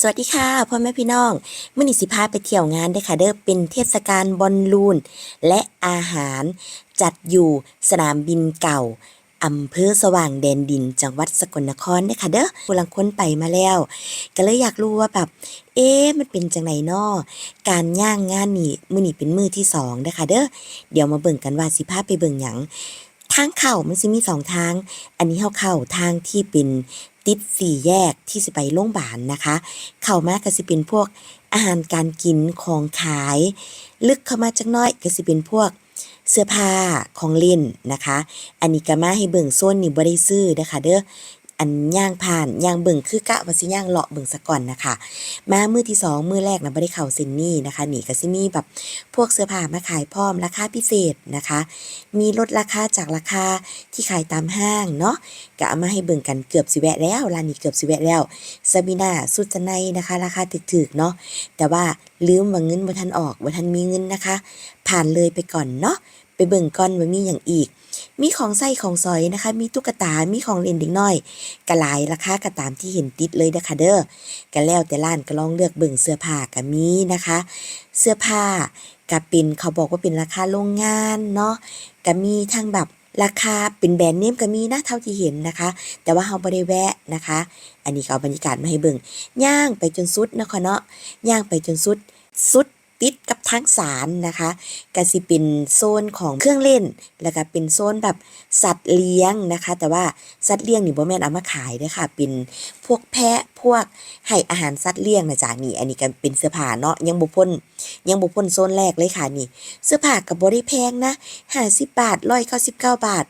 สวัสดีค่ะพ่อแม่พี่น้องมื่อนี้สิพาไปเที่ยวงานเด้ค่ะเด้อเป็นเทศกาลบอลลูน และอาหาร จัดอยู่สนามบินเก่าอำเภอสว่างแดนดิน จังหวัดสกลนครเด้ค่ะเด้อผู้ลังคนไปมาแล้ว ก็เลยอยากรู้ว่าแบบ เอ๊ะมันเป็นจังไหนนอการย่างงานนี่มื้อนี้เป็นมือที่สองเด้ค่ะเด้อเดี๋ยวมาเบิ่งกันว่าสิพาไปเบิ่งหยังทางเข้ามันสิมีสองทาง อันนี้เข้าเข้าทางที่เป็น ติดสี่แยกที่สิไปโรงพยาบาลนะคะ เข้ามาก็สิเป็นพวกอาหารการกินของขาย ลึกเข้ามาจักน้อยก็สิเป็นพวกเสื้อผ้าของเล่นนะคะ อันนี้ก็มาให้เบิ่งโซนนี่บ่ได้ซื้อนะคะ เด้อ อันย่างผ่านย่างเบิ่งคือกะว่าสิย่างเลาะเบิ่งซะก่อนนะคะ มามือที่สองมือแรกนะบ่ได้เข้าเซนนี่นะคะนี่ก็สิมีแบบพวกเสื้อผ้ามาขายพร้อมราคาพิเศษนะคะ มีลดราคาจากราคาที่ขายตามห้างเนาะก็เอามาให้เบิ่งกันเกือบสิแวะแล้วร้านนี้เกือบสิแวะแล้วซาบิน่าสุดจะในนะคะ ราคาถูกๆเนาะแต่ว่าลืมว่าเงินบ่ทันออกบ่ทันมีเงินนะคะ ผ่านเลยไปก่อนเนาะไปเบิ่งก่อนว่ามีหยังอีก มีของใส่ของซอยนะคะ มีตุ๊กตา มีของเล่นเด็กน้อยกระหลายราคาก็ตามที่เห็นติดเลยนะคะเด้อก็แล้วแต่ร้านก็ลองเลือกเบิ่งเสื้อผ้าก็มีนะคะ เสื้อผ้าก็เป็นเขาบอกว่าเป็นราคาโรงงานเนาะก็มีทั้งแบบราคาเป็นแบรนด์เนมก็มีนะเท่าที่เห็นนะคะ แต่ว่าเฮาบ่ได้แวะนะคะ อันนี้เอาบรรยากาศมาให้เบิ่งย่างไปจนสุดนะค่ะเนาะย่างไปจนสุดสุด ติดกับทางสารนะคะก็สิเป็นโซนของเครื่องเล่น แล้วก็เป็นโซนแบบสัตว์เลี้ยงนะคะ แต่ว่าสัตว์เลี้ยงนี่บ่แม่นเอามาขายเด้อค่ะ เป็นพวกแพะพวกให้อาหารสัตว์เลี้ยงนะจ๊ะนี่ อันนี้ก็เป็นเสื้อผ้าเนาะยังบ่พ้นยังบ่พ้นโซนแรกเลยค่ะนี่ เสื้อผ้าก็บ่ได้แพงนะ50บาท199บาท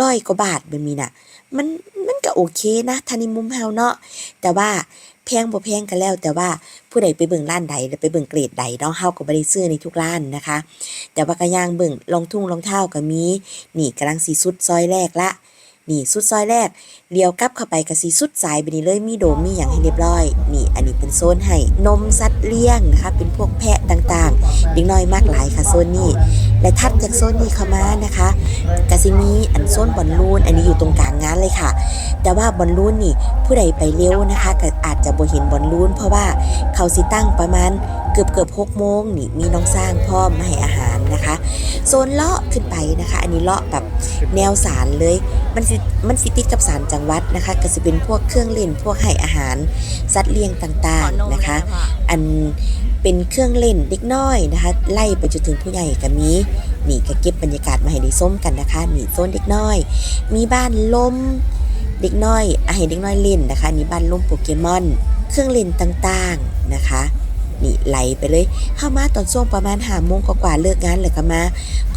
ร้อยกว่าบาทแบบนี้น่ะ มันมันก็โอเคนะทานิมุมเฮาเนาะแต่ว่าแพงบ่แพงกันแล้ว แต่ว่าผู้ใดไปเบิ่งร้านใดไปเบิ่งเกรดใดเนาะเฮาก็บ่ได้ซื้อในทุกร้านนะคะ แต่ว่าก็ย่างเบิ่งรองทุ่งรองเท้าก็มีนี่กำลังสิสุดซอยแรกละ นี่สุดซอยแรกเลี้ยวกลับเข้าไปก็สิสุดสายไปนี่เลยมีโดมมีหยังให้เรียบร้อย นี่อันนี้เป็นโซนให้นมสัตว์เลี้ยงนะคะเป็นพวกแพะต่างๆเด็กน้อยมากหลายค่ะโซนนี้ และถัดจากโซนนี้เข้ามานะคะก็สิมีอันโซนบอลลูนอันนี้อยู่ตรงกลางงานเลยค่ะ แต่ว่าบอลลูนนี่ผู้ใดไปเร็วนะคะก็อาจจะบ่เห็นบอลลูนเพราะว่าเขาสิตั้งประมาณเกือบเกือบหกโมงนี่มีน้องสร้างพร้อมาให้อาหาร นะคะ โซนเลาะขึ้นไปนะคะ อันนี้เลาะแบบแนวสารเลย มันสิมันสิติดกับสารจังหวัดนะคะ ก็จะเป็นพวกเครื่องเล่นพวกให้อาหารสัตว์เลี้ยงต่างๆนะคะ อันเป็นเครื่องเล่นเด็กน้อยนะคะ ไล่ไปจนถึงผู้ใหญ่ก็มีนี่ก็เก็บบรรยากาศมาให้ได้ส้มกันนะคะนี่โซนเด็กน้อย มีบ้านลมเด็กน้อยอาให้เด็กน้อยเล่นนะคะนี่บ้านลมโปเกมอน เครื่องเล่นต่างๆนะคะนี่ ไหลไปเลยเข้ามาตอนช่วงประมาณหาโมงกว่าๆเลิกงานเลยก็มา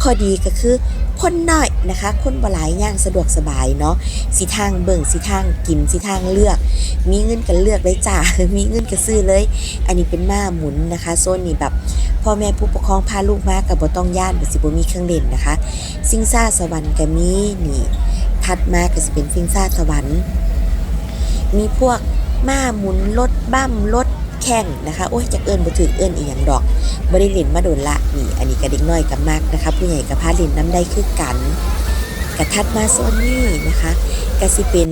ข้อดีก็คือคนน้อยนะคะ คนบหลายย่างสะดวกสบายเนาะสีทางเบิ่งสีทางกินสีทางเลือก มีเงินกันเลือกเลยจ้ามีเงินก็ซื้อเลย อันนี้เป็นม้าหมุนนะคะโซนนี้แบบพ่อแม่ผู้ปกครองพาลูกมากับบ่ต้องย่านบ่สิบ่มีเครื่องเล่นนะคะ ซิงซ่าสวรรค์ก็มีนี่ถัดมาก็สิเป็นซิงซ่าสวรรค์ มีพวกม้าหมุนรถบั้มรถ แข่งนะคะโอ้ยจะเอิ้นบ่ถึกเอิ้นอีหยังดอกบ่ได้เล่นมาโดนละนี่ อันนี้ก็เด็กน้อยกับมากนะคะผู้ใหญ่กับพาเล่นน้ำได้คือกันกระทัดมาโซนนี้นะคะก็สิเป็น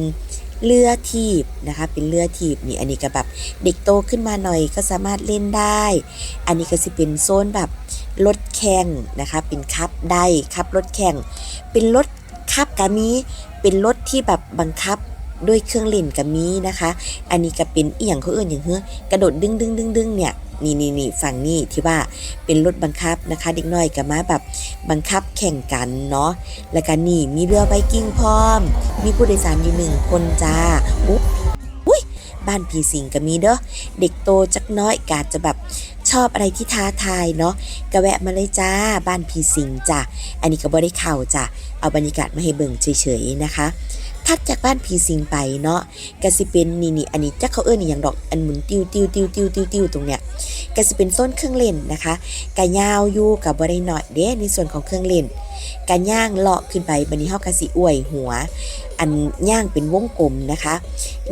เรือถีบนะคะ เป็นเรือถีบนี่อันนี้ก็แบบเด็กโตขึ้นมาหน่อยก็สามารถเล่นได้ อันนี้ก็สิเป็นโซนแบบรถแข่งนะคะ เป็นคับได้คับรถแข่งเป็นรถคับกามีเป็นรถที่แบบบังคับ ด้วยเครื่องเล่นกามีนะคะ อันนี้ก็เป็นเอียงเขาเอื่นอย่างเฮ้อกระโดดดึงดึงดึงดึงเนี่ยนี่นี่นี่ฝั่งนี้ที่ว่าเป็นรถบังคับนะคะ เด็กน้อยก็มาแบบบังคับแข่งกันเนาะแล้วก็นี่มีเรือไวกิ้งพร้อม มีผู้โดยสารอยู่หนึ่งคนจ้าอุ๊ยอุ้ยบ้านผีสิงก็มีเด้อเด็กโตจักน้อยกาจะแบบชอบอะไรที่ท้าทายเนาะก็แวะมาเลยจ้าบ้านผีสิงจ้ะอันนี้ก็บ่ได้เข่าจ้ะเอาบรรยากาศมาให้เบิ่งเฉยๆนะคะ ถัดจากบ้านผีสิงไปเนาะก็สิเป็นนี่นี่อันนี้จักเขาเอิ้นอย่างดอกอันหมุนติ้วติ้วติ้วติ้วติ้วติ้วตรงเนี้ยก็สิเป็นโซนเครื่องเล่นนะคะกะยาวอยู่กับบ่ได้น้อยเด้ในส่วนของเครื่องเล่นกะย่างเลาะขึ้นไปบัดนี้เฮาก็สิอวยหัว อันย่างเป็นวงกลมนะคะ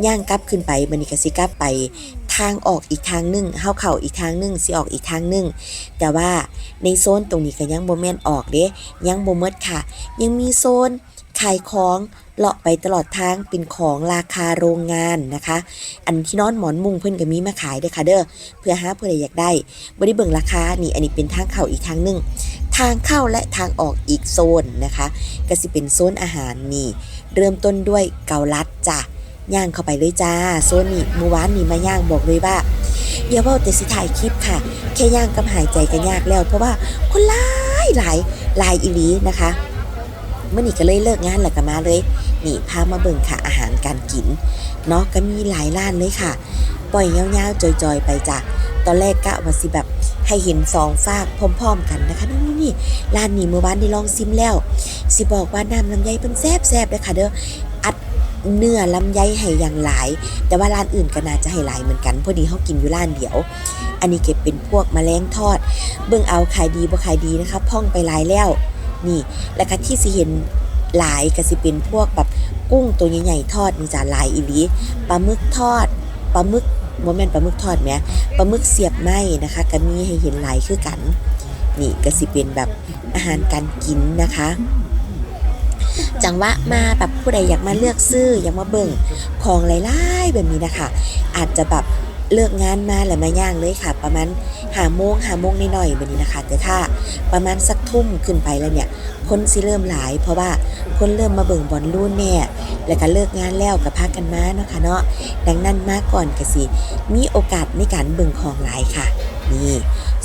ย่างกลับขึ้นไปบัดนี้ก็สิกลับไปทางออกอีกทางหนึงเฮาเข้าอีกทางหนึงสิออกอีกทางหนึงแต่ว่าในโซนตรงนี้ก็ยังบ่แม่นออกเด้ยังบ่หมดค่ะ ยังมีโซนขายของ เลาะไปตลอดทางเป็นของราคาโรงงานนะคะ อันที่นอนหมอนมุงเพิ่นก็มีมาขายเด้อค่ะเด้อเพื่อหาผู้ใดอยากได้บ่ได้เบิงราคานี่อันนี้เป็นทางเข้าอีกทางหนึ่งทางเข้าและทางออกอีกโซนนะคะก็สิเป็นโซนอาหารนี่ เริ่มต้นด้วยเกาลัดจ้ะย่างเข้าไปเลยจ้า โซนนี้เมื่อวานนี้มาย่างบอกเลยว่าอย่าว่าแต่สิถ่ายคลิปค่ะ แค่ย่างกับหายใจก็ยากแล้ว เพราะว่าคนหลายหลายหลายอีลีนะคะ เมื่อนี้ก็เลยเลิกงานแล้วก็มาเลย นี่พามาเบิ่งค่ะอาหารการกินเนาะก็มีหลายร้านเลยค่ะ ปล่อยยาวๆจอยๆ ไปจ้ะตอนแรกกะว่าสิแบบให้เห็นสองฝากพร้อมๆ กันนะคะนี่นี่ๆร้านนี้เมื่อวานได้ลองซิมแล้ว สิบอกว่าน้ำลำไยเพิ่นแซ่บแซบเลยค่ะเด้ออัดเนื้อลำไยให้อย่างหลาย แต่ว่าร้านอื่นก็น่าจะให้หลายเหมือนกันพอดีเขากินอยู่ร้านเดียว อันนี้เก็บเป็นพวกมแมลงทอด เบิ่งเอาขายดีบ่ขายดีนะคะพ่องไปหลายแล้ว นี่ แล้วก็ที่สิเห็นหลายก็สิเป็นพวกแบบกุ้งตัวใหญ่ๆทอดนี่จ้ะหลายอีหลีปลาหมึกทอดปลาหมึกบ่แม่นปลาหมึกทอดแหมปลาหมึกเสียบไหมนะคะก็มีให้เห็นหลายคือกัน นี่ก็สิเป็นแบบอาหารการกินนะคะจังหวะมาแบบผู้ใดอยากมาเลือกซื้ออยากมาเบิ่งของหลายๆแบบนี้นะคะ อาจจะแบบ เลิกงานมาแล้วมาย่างเลยค่ะ ประมาณหาโมงหาโมงนิดหน่อยแบบนี้นะคะ แต่ถ้าประมาณสักทุ่มขึ้นไปแล้วเนี่ยคนสิเริ่มหลาย เพราะว่าคนเริ่มมาเบิ่งบอลลูนเนี่ยแล้วก็เลิกงานแล้วกับพากันมาเนาะค่ะเนาะดังนั้นมาก่อนก็สิมีโอกาสในการเบิ่งของหลายค่ะ นี่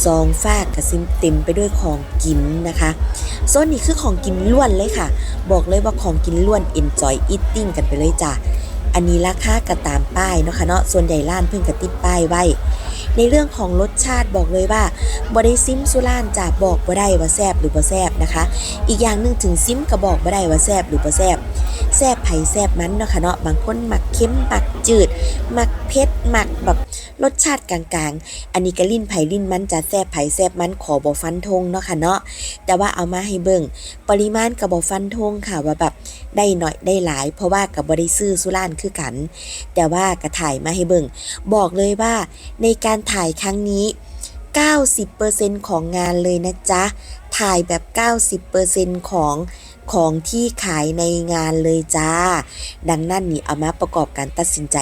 ซองฟากกระซิมเต็มไปด้วยของกินนะคะโซนนี้คือของกินล้วนเลยค่ะ บอกเลยว่าของกินล้วน enjoy eating กันไปเลยจ้ะ อันนี้ราคากระตามป้ายเนาะค่ะเนาะส่วนใหญ่ร้านเพิ่งกระติดป้ายไว้ ในเรื่องของรสชาติบอกเลยว่าบ่ได้ซิมสุรานจะบอกบ่ได้ว่าแซบหรือบ่แซบนะคะ อีกอย่างหนึงถึงซิมก็บอกบ่ได้ว่าแซบหรือบ่แซบแซบไผ่แซบมันเนาะค่ะเนาะบางคนหมักเค็มหมักจืดหมักเผ็ดหมักแบบรสชาติกลางๆ อันนี้ก็ลิ้นไผ่ลิ้นมันจะแซบไผ่แซบมันขอบ่ฟันธงเนาะค่ะเนาะแต่ว่าเอามาให้เบิ่งปริมาณกับ่ฟันธงค่ะว่าแบบได้หน่อยได้หลาย เพราะว่ากับบ่ได้ซื้อสุรานคือกัน แต่ว่าก็ถ่ายมาให้เบิ่งบอกเลยว่าในการถ่ายครั้งนี้ 90%ของงานเลยนะจ๊ะ ถ่ายแบบ 90%ของของที่ขายในงานเลยจ้า ดังนั้นนี่เอามาประกอบการตัดสินใจ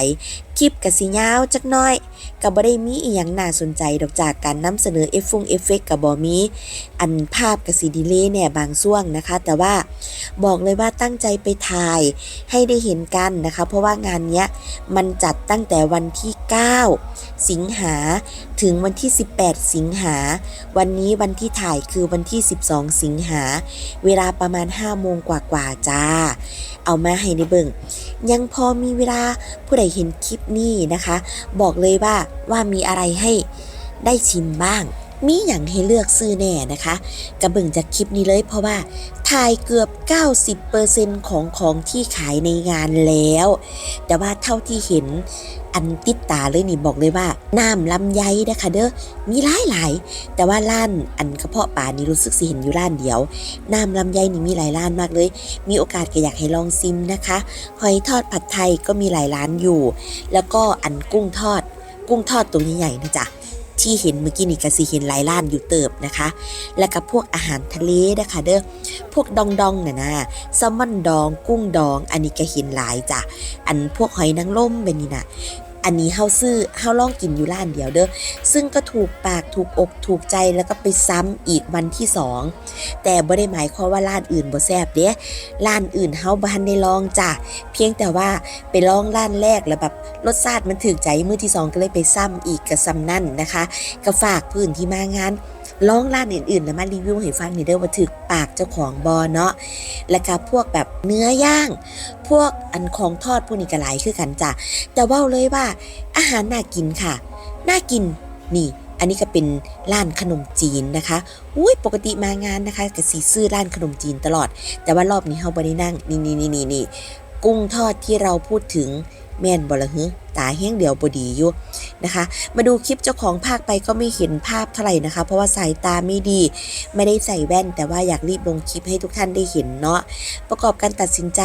คลิปกะสิยาวจักน้อยก็บ่ได้มีอีหยังน่าสนใจดอกจากการนำเสนอเอฟฟงเอฟเฟกกับบ่มี อันภาพกะสิดีเลย์เนี่ยบางช่วงนะคะ แต่ว่าบอกเลยว่าตั้งใจไปถ่ายให้ได้เห็นกันนะคะ เพราะว่างานเนี้ยมันจัดตั้งแต่วันที่ 9 สิงหา ถึงวันที่ 18 สิงหา วันนี้วันที่ถ่ายคือวันที่ 12 สิงหา เวลาประมาณ 5 โมงกว่าๆจ้า เอามาให้ได้เบิ่ง ยังพอมีเวลาผู้ใดเห็นคลิปนี้นะคะ บอกเลยว่าว่ามีอะไรให้ได้ชิมบ้าง มีอย่างให้เลือกซื้อแน่นะคะกระเบิ่งจากคลิปนี้เลยเพราะว่าถ่ายเกือบ 90%ของของที่ขายในงานแล้ว แต่ว่าเท่าที่เห็นอันติดตาเลยนี่บอกเลยว่าน้ำลำไยนะคะเด้อมีหลายหลายแต่ว่าร้านอันกระเพาะปลานี่รู้สึกสิเห็นอยู่ร้านเดียวน้ำลำไยนี่มีหลายร้านมากเลย มีโอกาสก็อยากให้ลองซิมนะคะหอยทอดผัดไทยก็มีหลายร้านอยู่ แล้วก็อันกุ้งทอด กุ้งทอดตัวใหญ่ๆนะจ๊ะ ที่เห็นเมื่อกี้นี่ก็สิเห็นหลายล้านอยู่เติบนะคะ แล้วก็พวกอาหารทะเลนะคะเด้อพวกดองดองน่ะนะแซลมอนดอง กุ้งดอง อันนี้ก็เห็นหลายจ้ะอันพวกหอยนางรมแบบนี้นะ อันนี้เฮาซื้อเฮาลองกินอยู่ร้านเดียวเด้อซึ่งก็ถูกปากถูกอกถูกใจแล้วก็ไปซ้ำอีกวันที่สองแต่บ่ได้หมายความว่าร้านอื่นบ่แซ่บเด้ร้านอื่นเฮาบ่ทันได้ลองจ้ะเพียงแต่ว่าไปลองร้านแรกแล้วแบบรสชาติมันถึกใจมื้อที่สองก็เลยไปซ้ำอีกกับซ้ำนั่นนะคะ ก็ฝากพื้นที่มางาน ลองร้านอื่นๆแล้วมารีวิวให้ฟังนี่เด้อว่าถึกปากเจ้าของบอเนาะแล้วก็พวกแบบเนื้อย่าง พวกอันของทอดพวกนี้ก็หลายคือกันจ้ะแต่ว่าเลยว่า อาหารน่ากินค่ะ น่ากินนี่อันนี้ก็เป็นร้านขนมจีนนะคะ อุ้ยปกติมางานนะคะก็สีซื้อร้านขนมจีนตลอด แต่ว่ารอบนี้เฮาบ่ได้นั่ง นี่นี่นี่นี่นี่กุ้งทอดที่เราพูดถึง แม่นบ่ละหึตาแห้งเดียวบดีอยู่นะคะ มาดูคลิปเจ้าของภาคไปก็ไม่เห็นภาพเท่าไหร่นะคะ เพราะว่าสายตาไม่ดี ไม่ได้ใส่แว่น แต่ว่าอยากรีบลงคลิปให้ทุกท่านได้เห็นเนาะประกอบการตัดสินใจ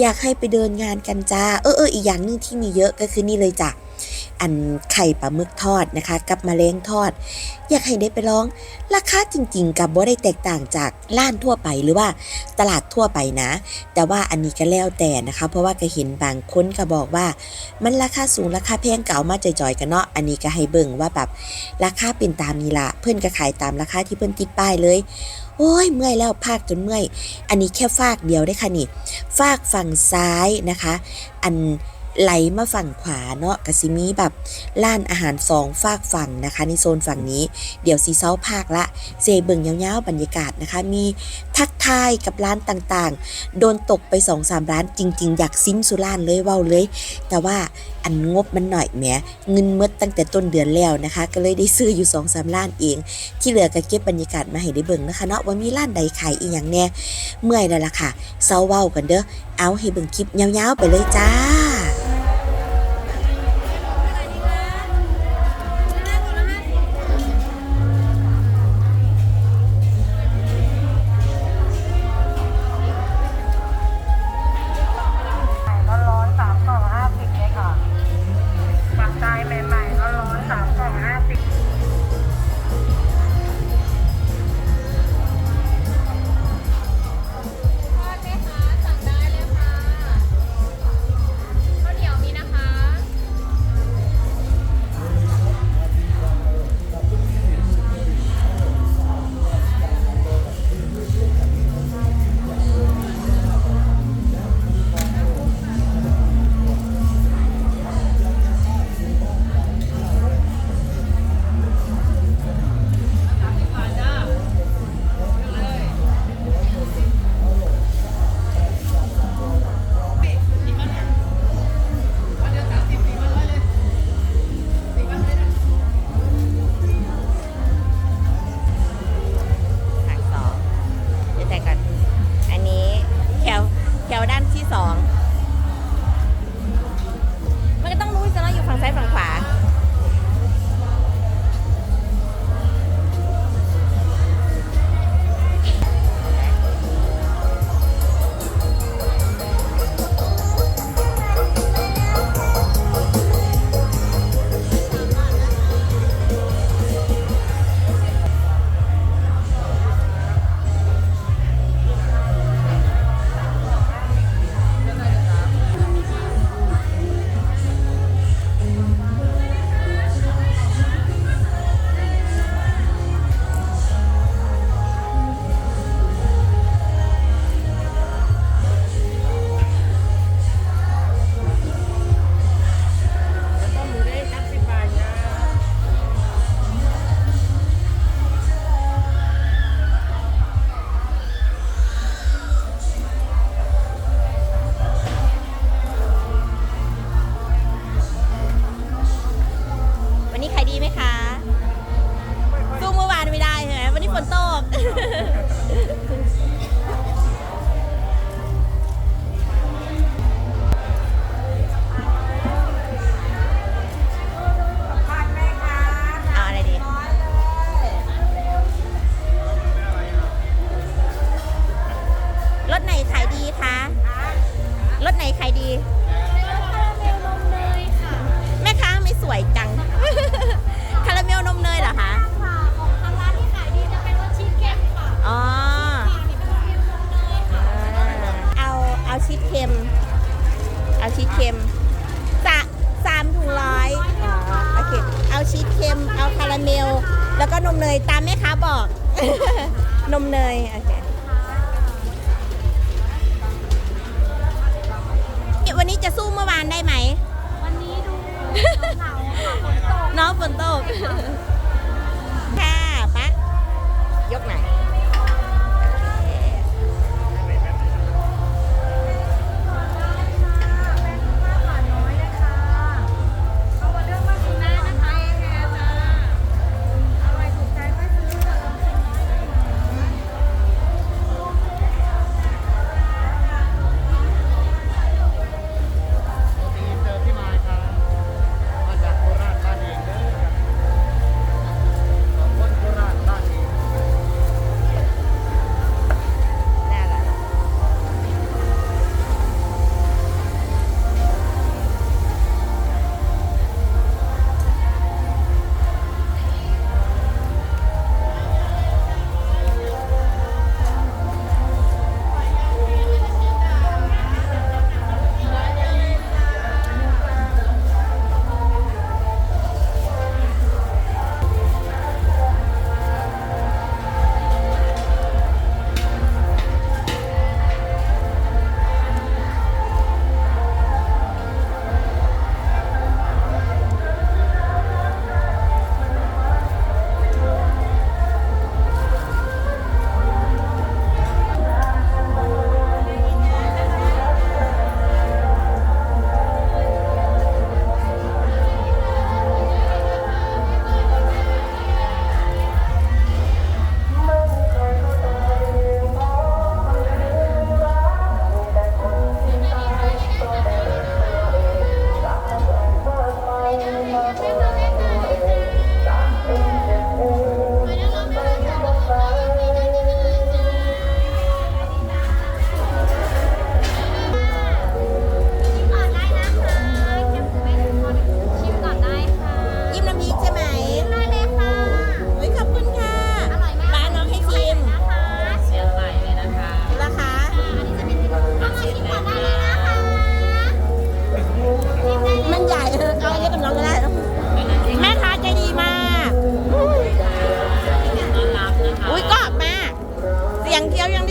อยากให้ไปเดินงานกันจ้าเออเอออีกอย่างหนึงที่มีเยอะก็คือนี่เลยจ้ะ อันไข่ปลาหมึกทอดนะคะ กับมะเร็งทอด อยากให้ได้ไปลอง ราคาจริงๆ กับบ่ได้แตกต่างจากร้านทั่วไปหรือว่าตลาดทั่วไปนะ แต่ว่าอันนี้ก็แล้วแต่นะคะ เพราะว่าก็เห็นบางคนก็บอกว่า มันราคาสูงราคาแพงเก่ามาจ่อยๆกันเนาะอันนี้ก็ให้เบิ่งว่าแบบราคาเป็นตามนี้ละเพื่อนก็ขายตามราคาที่เพื่อนติดป้ายเลยโอ้ยเมื่อยแล้วภาคจนเมื่อย อันนี้แค่ฟากเดียวได้ค่ะนี่ ฟากฝั่งซ้ายนะคะ อัน ไหลมาฝั่งขวาเนาะกสิมีแบบร้านอาหารสองฝากฝั่งนะคะ ในโซนฝั่งนี้เดี๋ยวซีเซาภาคละเซเบิงยาวๆบรรยากาศนะคะ มีทักทายกับร้านต่างๆ โดนตกไป2อสามร้านจริง ๆ อยากซิมสุรานเลยเว้าเลย แต่ว่าอันงบมันหน่อยแหมเงินเมดตั้งแต่ต้นเดือนแล้วนะคะ ก็เลยได้ซื้ออยู่2อสามร้านเอง ที่เหลือก็เก็บบรรยากาศมาให้ได้เบิ่งนะคะเนาะว่ามีร้านใดขายอีหยังแน่เมื่อยแล้วล่ะค่ะเซาเว้ากันเด้อเอาให้เบิ่งคลิปยาวๆไปเลยจ้า วันนี้จะสู้เมื่อวานได้ไหม วันนี้ดูหนาวๆค่ะฝนตก น้องฝนตก ค่ะปะยกไหนอย 两ย่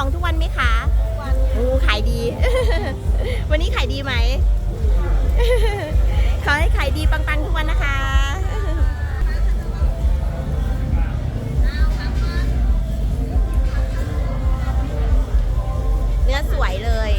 ของทุกวันไหมคะโอ้ขายดี วันนี้ขายดีไหม ขอให้ขายดีปังๆทุกวันนะคะ เนื้อสวยเลย